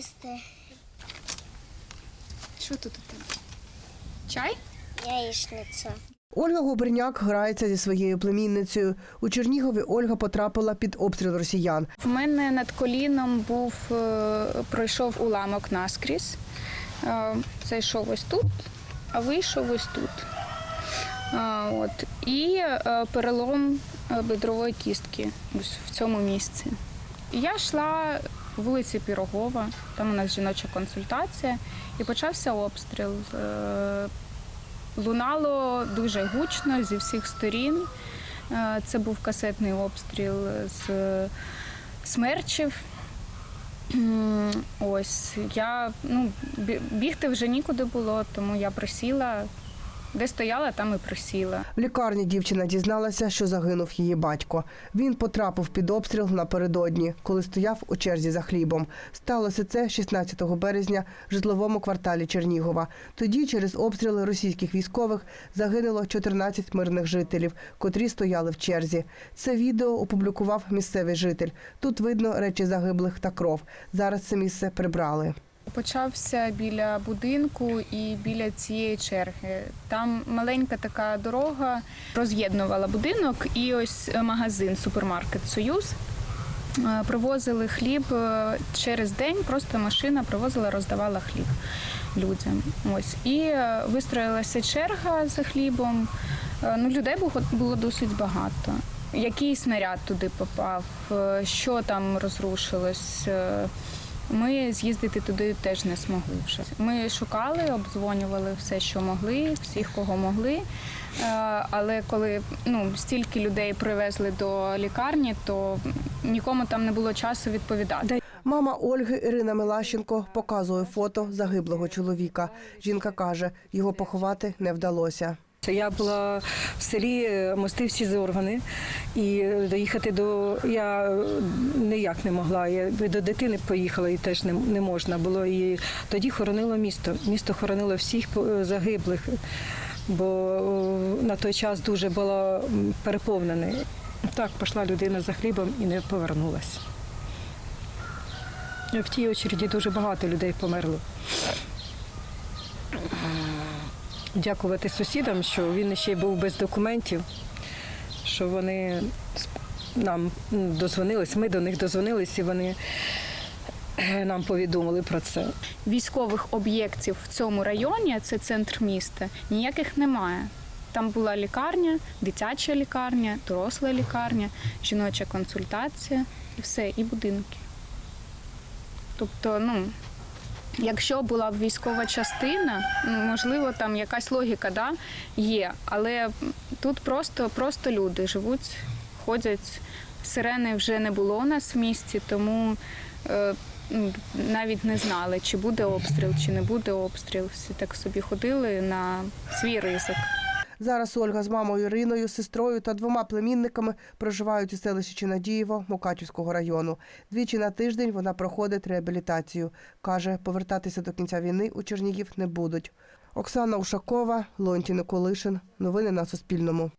їсти. Що тут у тебе? Чай? Яєчниця. Ольга Губерняк грається зі своєю племінницею. У Чернігові Ольга потрапила під обстріл росіян. В мене над коліном був е, пройшов уламок наскрізь. Е, Зайшов ось тут, а вийшов ось тут. Е, От. І перелом бедрової кістки ось в цьому місці. Я йшла вулиці Пірогова, там у нас жіноча консультація, і почався обстріл. Е, Лунало дуже гучно зі всіх сторін. Е, Це був касетний обстріл з смерчів. Ось я ну, бігти вже нікуди було, тому я присіла. Де стояла, там і присіла. В лікарні дівчина дізналася, що загинув її батько. Він потрапив під обстріл напередодні, коли стояв у черзі за хлібом. Сталося це 16 березня в житловому кварталі Чернігова. Тоді через обстріли російських військових загинуло 14 мирних жителів, котрі стояли в черзі. Це відео опублікував місцевий житель. Тут видно речі загиблих та кров. Зараз це місце прибрали. Почався біля будинку і біля цієї черги. Там маленька така дорога роз'єднувала будинок і ось магазин, супермаркет Союз. Е, Привозили хліб е, через день, просто машина привозила, роздавала хліб людям. Ось і е, вистроїлася черга за хлібом. Е, Ну, людей було, досить багато. Який снаряд туди попав, е, що там розрушилось. Ми з'їздити туди теж не змогли вже. Ми шукали, обдзвонювали все, що могли, всіх, кого могли. Е, Але коли ну, стільки людей привезли до лікарні, то нікому там не було часу відповідати. Мама Ольги Ірина Милащенко показує фото загиблого чоловіка. Жінка каже, його поховати не вдалося. Я була в селі е, Мостивці з органи і доїхати до я е, ніяк не могла. Я до дитини поїхала і теж не, не можна було. І тоді хоронило місто. Місто хоронило всіх е, загиблих, бо е, на той час дуже було переповнене. Так, пішла людина за хлібом і не повернулася. В тій очереді дуже багато людей померло дякувати сусідам, що він ще й був без документів, що вони нам дозвонились, ми до них дозвонились і вони е, нам повідомили про це. Військових об'єктів в цьому районі, це центр міста, ніяких немає. Там була лікарня, дитяча лікарня, доросла лікарня, жіноча консультація і все, і будинки. Тобто, ну, якщо була б військова частина, можливо, там якась логіка да, є, але тут просто, просто люди живуть, ходять. Сирени вже не було у нас в місті, тому е, навіть не знали, чи буде обстріл, чи не буде обстріл. Всі так собі ходили на свій ризик. Зараз Ольга з мамою Іриною, сестрою та двома племінниками проживають у селищі Чинадієво Мукачівського району. Двічі на тиждень вона проходить реабілітацію. Каже, повертатися до кінця війни у Чернігів не будуть. Оксана Ушакова, Лонтій Николишин. Новини на Суспільному.